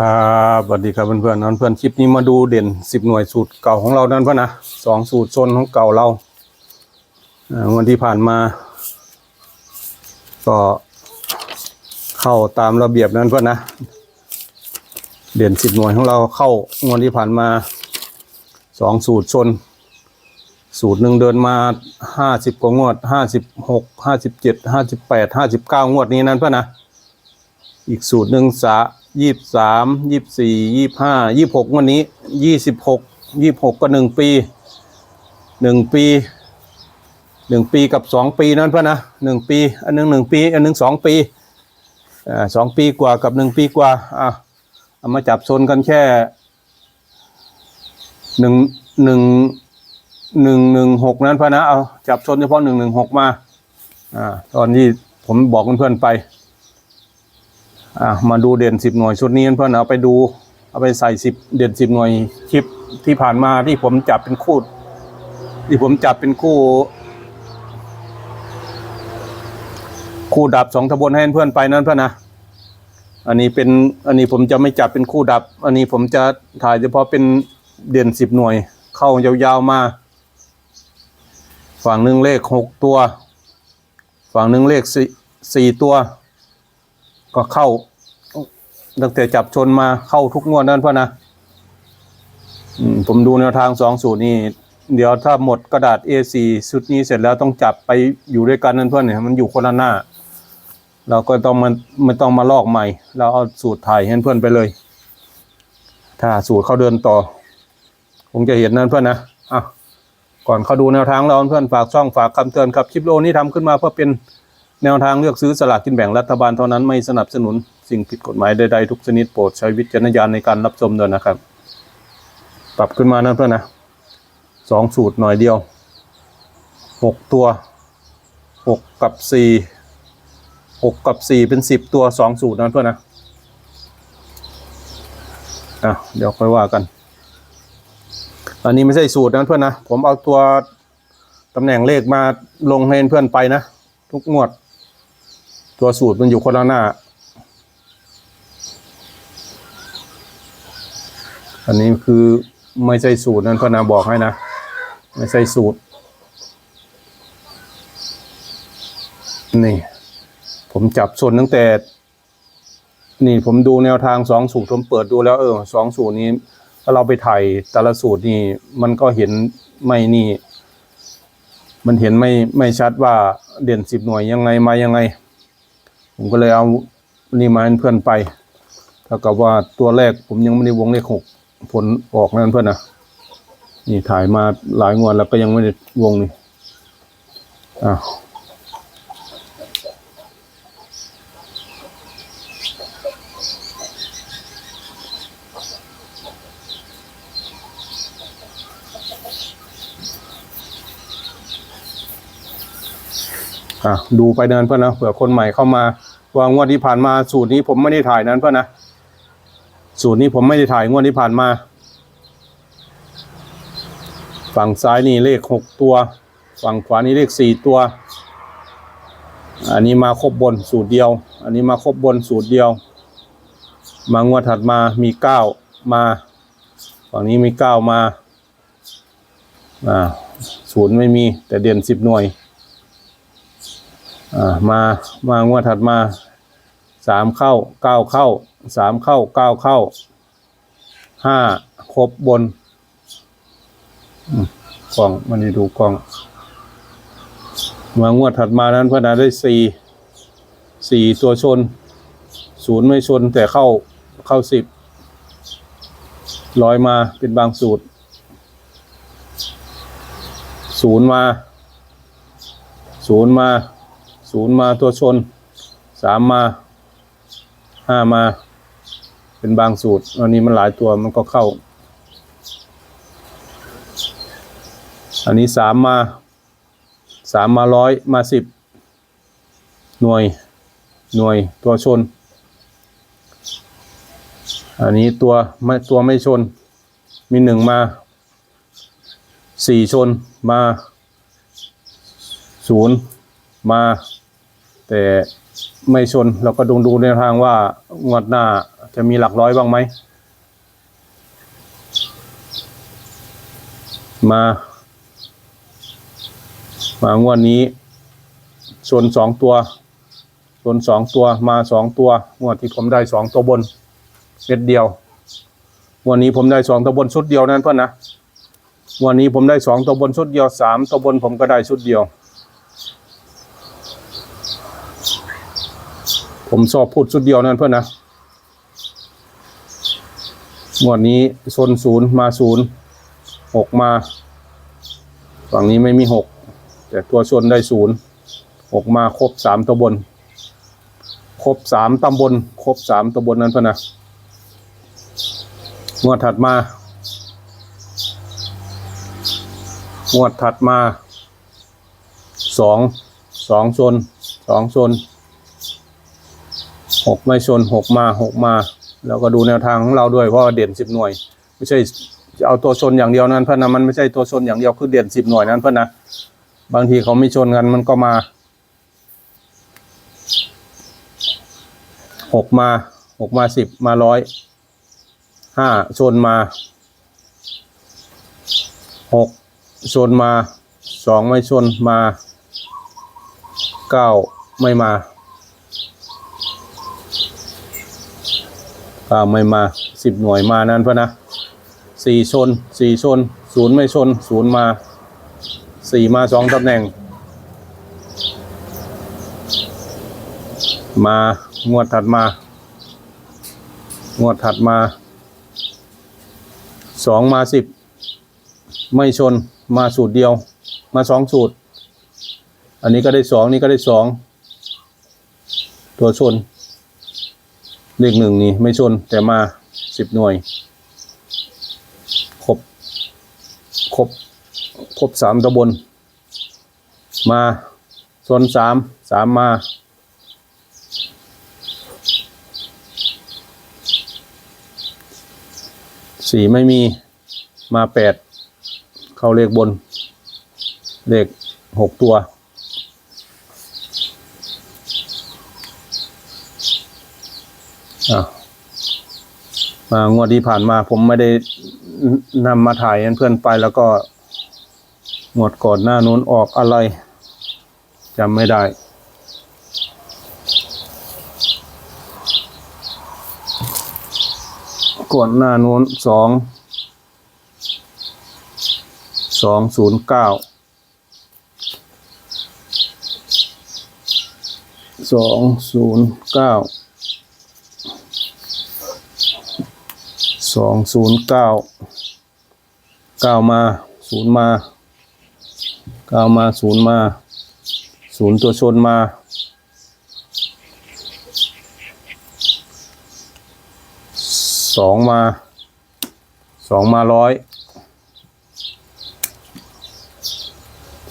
ครับสวัสดีครับเพื่อนๆนั่นเพื่อนคลิปนี้มาดูเด่นสิบหน่วยสูตรเก่าของเรานั่นเพื่อนนะสองสูตรโซนของเก่าเราวันที่ผ่านมา ก็เข้าตามระเบียบนั้นเพื่อนนะ เด่นสิบหน่วยของเราเข้างวดที่ผ่านมาสองสูตรชน สูตรหนึ่งเดินมาห้าสิบกว่างวดห้าสิบหกห้าสิบเจ็ดห้าสิบแปดห้าสิบเก้างวดนี้นั่นเพื่อนนะอีกสูตรหนึ่งสะ ยี่สามยี่สี่ยี่ห้ายี่หกวันนี้ยี่สิบหกยี่หกก็หนึ่งปีหนึ่งปีหนึ่งปีกับสองปีนั่นพื่อนะหนึ่งปี อันหนึ่งหนึ่งปี อันหนึ่งสองปีอ่าสองปีกว่ากับหนึ่งปีกว่าอะเอามาจับชนกันแค่หนึ่งหนึ่งหนึ่งหนึ่งหกนั้นพื่อนนะเอาจับชนเฉพาะหนึ่งหนึ่งหกมาอ่าตอนที่ผมบอกเพื่อนๆไป อะมาดูเด่นสิบหน่วยชุดนี้เพื่อนเอาไปดูเอาไปใส่สิบเด่นสิบหน่วยคลิปที่ผ่านมาที่ผมจับเป็นคู่ ที่ผมจับเป็นคู่ คู่ดับสองทะบนให้เพื่อนไปนั่นเพื่อนนะอันนี้เป็นอันนี้ผมจะไม่จับเป็นคู่ดับ อันนี้ผมจะถ่ายเฉพาะเป็นเด่นสิบหน่วย เข้ายาวๆมา ฝั่งหนึ่งเลขหกตัว ฝั่งหนึ่งเลขสี่สี่ตัว ก็เข้าตั้งแต่จับชนมาเข้าทุกงวดนั่นเพื่อนนะผมดูแนวทางสองสูตรนี่เดี๋ยวถ้าหมดกระดาษ A4 ชุดนี้เสร็จแล้วต้องจับไปอยู่ด้วยกันนั่นเพื่อนเนี่ยมันอยู่คนละหน้า เราก็ต้องมันไม่ต้องมาลอกใหม่ เราเอาสูตรถ่ายให้เพื่อนไปเลย ถ้าสูตรเขาเดินต่อ คงจะเห็นนั่นเพื่อนนะอะก่อนเขาดูแนวทางเราเพื่อนฝากช่องฝากคำเตือนครับคลิปโลนี้ทำขึ้นมาเพื่อเป็น แนวทางเลือกซื้อสลากกินแบ่งรัฐบาลเท่านั้นไม่สนับสนุนสิ่งผิดกฎหมายใดๆทุกชนิดโปรดใช้วิจารณญาณในการรับชมด้วยนะครับ ปรับขึ้นมานั่นเพื่อนนะสองสูตรหน่อยเดียวหกตัวหกกับสี่หกกับสี่เป็นสิบตัวสองสูตรนั่นเพื่อนนะอะเดี๋ยวค่อยว่ากัน อันนี้ไม่ใช่สูตรนะเพื่อนนะ ผมเอาตัวตำแหน่งเลขมาลงให้เพื่อนไปนะ ทุกงวด ตัวสูตรมันอยู่คนละหน้า อันนี้คือไม่ใช่สูตรนั่นพนาบอกให้นะ ไม่ใช่สูตร นี่ ผมจับส่วนตั้งแต่ นี่ผมดูแนวทางสองสูตร ผมเปิดดูแล้วเออสองสูตรนี้ถ้าเราไปถ่ายแต่ละสูตรนี่ มันก็เห็นไม่นี่ มันเห็นไม่ไม่ชัดว่าเด่นสิบหน่วยยังไงมายังไง ผมก็เลยเอานี่มาให้เพื่อนไปเท่ากับว่าตัวแรกผมยังไม่ได้วงเลขหกผลออกนั่นเพื่อนนะนี่ถ่ายมาหลายงวดแล้วก็ยังไม่ได้วงนี่อ้าวอะดูไปเดินเพื่อนนะเผื่อคนใหม่เข้ามา ว่างวดที่ผ่านมาสูตรนี้ผมไม่ได้ถ่ายนั้นเพื่อนะสูตรนี้ผมไม่ได้ถ่ายงวดที่ผ่านมา ฝั่งซ้ายนี่เลขหกตัว ฝั่งขวานี่เลขสี่ตัว อันนี้มาครบบนสูตรเดียว อันนี้มาครบบนสูตรเดียว มางวดถัดมามีเก้ามาฝั่งนี้มีเก้ามาอ่าศูนย์ไม่มีแต่เด่นสิบหน่วย มามางวดถัดมาสามเข้าเก้าเข้าสามเข้าเก้าเข้าห้าครบบนกล่องมันนี่ดูกล่อง มางวดถัดมานั้นพระนาได้สี่สี่ตัวชนศูนย์ไม่ชนแต่เข้าเข้าสิบร้อยมาเป็นบางสูตรศูนย์มาศูนย์มา ศูนย์มาตัวชนสามมาห้ามา เป็นบางสูตรอันนี้มันหลายตัวมันก็เข้า อันนี้สามมาสามมาร้อยมาสิบหน่วยหน่วยตัวชน อันนี้ตัวไม่ตัวไม่ชน มีหนึ่งมาสี่ชนมาศูนย์มา แต่ไม่ชนเราก็ดูดูในทางว่างวดหน้าจะมีหลักร้อยบ้างไหม มา มางวดนี้ ชนสองตัว ชนสองตัวมาสองตัว งวดที่ผมได้สองตัวบนเม็ดเดียว วันนี้ผมได้สองตัวบนชุดเดียวนั่นเพื่อนนะวันนี้ผมได้สองตัวบนชุดเดียวสามตัวบนผมก็ได้ชุดเดียว ผมชอบพูดชุดเดียวนั่นเพื่อนนะงวดนี้ชนศูนย์มาศูนย์หกมา ฝั่งนี้ไม่มีหกแต่ตัวชนได้ศูนย์หกมาครบสามตัวบนครบสามตำบล ครบสามตำบลนั้นเพะนะงวดถัดมางวดถัดมาสองสองชนสองชน หกไม่ชนหกมาหกมา แล้วก็ดูแนวทางของเราด้วยเพราะว่าเด่นสิบหน่วย ไม่ใช่จะเอาตัวชนอย่างเดียวนั้นเพื่อนนะมันไม่ใช่ตัวชนอย่างเดียวคือเด่นสิบหน่วยนั้นเพื่อนนะบางทีเขาไม่ชนกันมันก็มาหกมาหกมาสิบมาร้อยห้าชนมาหกชนมาสองไม่ชนมาเก้าไม่มา้าไม่มาสิบหน่วยมานั้นเพื่อนนะสี่ชนสี่ชนศูนย์ไม่ชนศูนย์มาสี่มาสองตำแหน่ง มางวดถัดมา งวดถัดมาสองมาสิบไม่ชนมาสูตรเดียว มาสองสูตร อันนี้ก็ได้สองนี่ก็ได้สองตัวชน เลขหนึ่งนี่ไม่ชนแต่มาสิบหน่วย ครบ ครบ ครบสามตำบลมาโซนสามสามมาสี่ไม่มีมาแปดเข้าเลขบน เลขหกตัว อะ มางวดที่ผ่านมาผมไม่ได้นำมาถ่ายให้เพื่อนไปแล้วก็งวดก่อนหน้านู้นออกอะไรจำไม่ได้ ก่อนหน้านู้นสองสองศูนย์เก้าสองศูนย์เก้า สองศูนย์เก้าเก้ามาศูนย์มาเก้ามาศูนย์มาศูนย์ตัวชนมาสองมาสองมาร้อย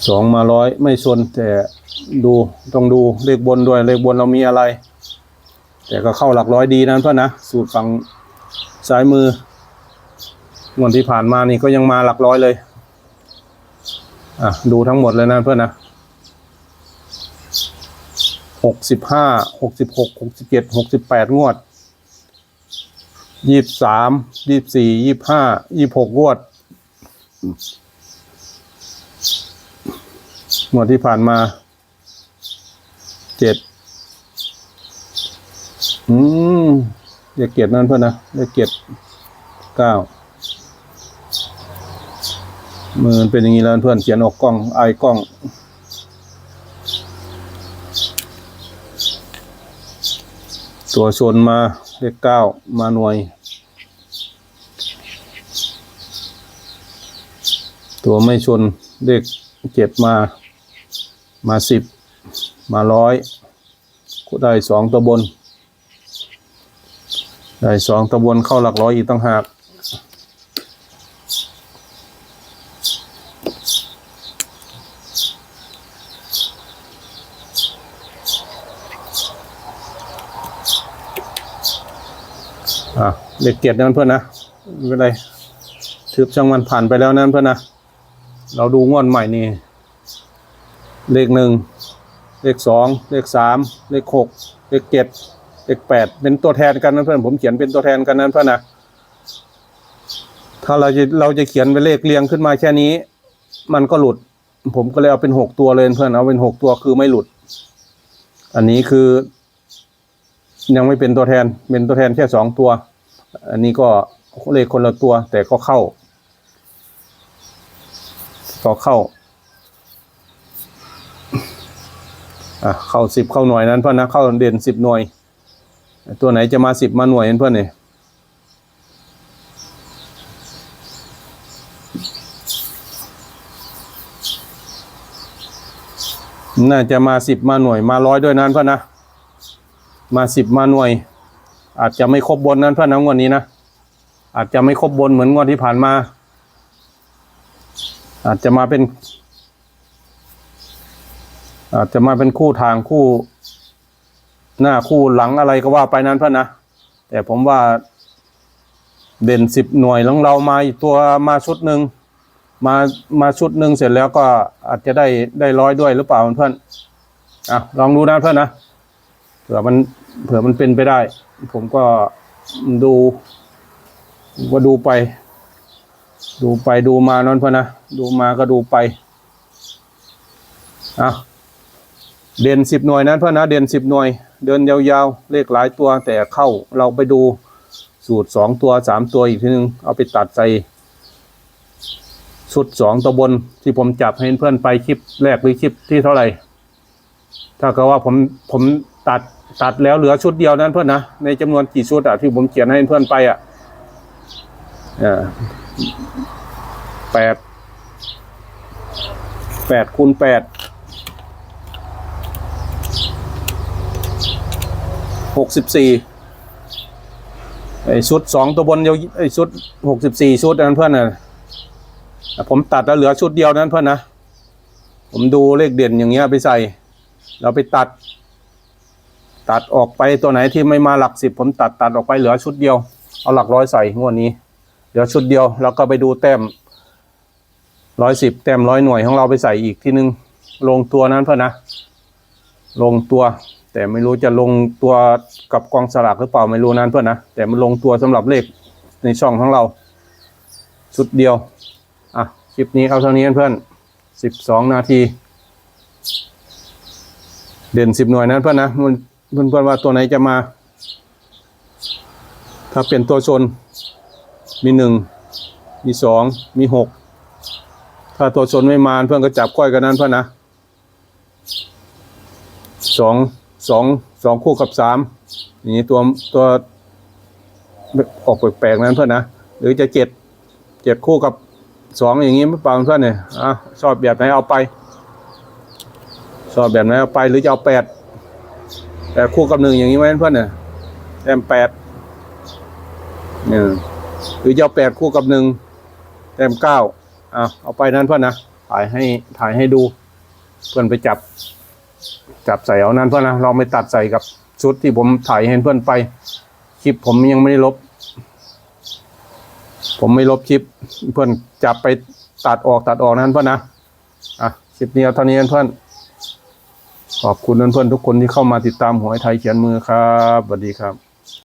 สองมาร้อยไม่ชนแต่ดูต้องดูเลขบนด้วยเลขบนเรามีอะไร แต่ก็เข้าหลักร้อยดีนั้นเพื่อนนะสูตรฝั่ง ซ้ายมืองวดที่ผ่านมานี่ก็ยังมาหลักร้อยเลย อะ ดูทั้งหมดเลยนะเพื่อนนะหกสิบห้าหกสิบหกหกสิบเจ็ดหกสิบแปดงวดยี่สามยี่สี่ยี่ห้ายี่หกงวดงวดที่ผ่านมาเจ็ดอืม เลขเกียรตินั่นเพื่อนนะเลขเกียรติเก้ามือเป็นอย่างนี้แล้วเพื่อนเขียนออกกล้องไอกล้องตัวชนมาเลขเก้ามาหน่วย ตัวไม่ชนเลขเจ็ดมา มาสิบมาร้อยก็ได้สองตัวบน ได้สองตะบนเข้าหลักร้อยอีกตั้งหากอะเด็กเกียรตินั่นเพื่อนนะไม่เป็นไรถือช่างมันผ่านไปแล้วนั่นเพื่อนนะเราดูงวดใหม่นี่ เลขหนึ่ง เลขสอง เลขสาม เลขหก เลขเจ็ด เลขแปดเป็นตัวแทนกันนะเพื่อนผมเขียนเป็นตัวแทนกันนั้นเพื่อนนะถ้าเราจะเราจะเขียนเป็นเลขเรียงขึ้นมาแค่นี้ มันก็หลุด ผมก็เลยเอาเป็นหกตัวเลยเพื่อนเอาเป็นหกตัวคือไม่หลุด อันนี้คือ ยังไม่เป็นตัวแทนเป็นตัวแทนแค่สองตัว อันนี้ก็เลขคนละตัว แต่ก็เข้าก็เข้าอะเข้าสิบเข้าหน่วยนั้นเพื่อนนะเข้าเด่นสิบหน่วย ตัวไหนจะมาสิบมาหน่วยเพื่อนเนี่ยน่าจะมาสิบมาหน่วยมาร้อยด้วยนั้นเพื่อนนะ มาสิบมาหน่วย อาจจะไม่ครบบนนั้นเพื่อนนะงวดนี้นะอาจจะไม่ครบบนเหมือนงวดที่ผ่านมา อาจจะมาเป็น อาจจะมาเป็นคู่ทางคู่ หน้าคู่หลังอะไรก็ว่าไปนั้นเพื่อนนะ แต่ผมว่า เด่นสิบหน่วยของเรามาตัวมาชุดหนึ่งมามาชุดหนึ่งเสร็จแล้วก็อาจจะได้ได้ร้อยด้วยหรือเปล่าเพื่อนอะลองดูนะเพื่อนนะเผื่อมันเผื่อมันเป็นไปได้ ผมก็ดูว่าดูไป ดูไปดูมานั่นเพื่อนนะดูมาก็ดูไปอะ เด่นสิบหน่วยนั้นเพื่อนนะเด่นสิบหน่วย เดินยาวๆ เลขหลายตัวแต่เข้าเราไปดูสูตรสองตัวสามตัวอีกทีนึง เอาไปตัดใส่ชุดสองตัวบนที่ผมจับให้เพื่อนไปคลิปแรกหรือคลิปที่เท่าไหร่ ถ้าเกิดว่าผมผมตัดตัดแล้วเหลือชุดเดียวนั้นเพื่อนนะในจำนวนกี่ชุดอะที่ผมเขียนให้เพื่อนไปอะอ่าแปดแปดคูณแปด หกสิบสี่ไอ้ชุดสองตัวบนเดียวไอ้ชุดหกสิบสี่ชุดนั้นเพื่อนน่ะผมตัดแล้วเหลือชุดเดียวนั้นเพื่อนนะ ผมดูเลขเด่นอย่างเงี้ยไปใส่ เราไปตัด ตัดออกไปตัวไหนที่ไม่มาหลักสิบผมตัดตัดออกไปเหลือชุดเดียว เอาหลักร้อยใส่งวดนี้เหลือชุดเดียวแล้วก็ไปดูแต้มร้อยสิบแต้มร้อยหน่วยของเราไปใส่อีกทีนึง ลงตัวนั้นเพื่อนนะ ลงตัว แต่ไม่รู้จะลงตัวกับกองสลากหรือเปล่าไม่รู้นั้นเพื่อนนะแต่มันลงตัวสำหรับเลขในช่องของเราชุดเดียวอะคลิปนี้เอาเท่านี้เพื่อนสิบสองนาที เด่นสิบหน่วยนั้นเพื่อนนะมันเพื่อนเพื่อนว่าตัวไหนจะมา ถ้าเป็นตัวชนมีหนึ่งมีสองมีหกถ้าตัวชนไม่มาเพื่อนก็จับก้อยกันนั้นเพื่อนนะสอง สองสองคู่กับสามอย่างนี้ตัวตัวออกแปลกๆนั้นเพื่อนนะหรือจะเจ็ดเจ็ดคู่กับสองอย่างนี้ไม่เปล่าเพื่อนเนี่ยอะชอบแบบไหนเอาไป ชอบแบบไหนเอาไปหรือจะเอาแปดแปดคู่กับหนึ่งอย่างนี้ไหมเพื่อนเนี่ยแต้มแปดเนี่ยหรือจะเอาแปดคู่กับหนึ่งแต้มเก้าอะเอาไปนั้นเพื่อนนะถ่ายให้ถ่ายให้ดู เพื่อนไปจับ จับใส่เอานั้นเพื่อนนะเราไม่ตัดใส่กับชุดที่ผมถ่ายให้เพื่อนไป คลิปผมยังไม่ได้ลบ ผมไม่ลบคลิป เพื่อนจับไปตัดออกตัดออกนั้นเพื่อนนะอะคลิปนี้เอาเท่านี้เพื่อนขอบคุณเพื่อนๆทุกคนที่เข้ามาติดตามหวยไทยเขียนมือครับสวัสดีครับ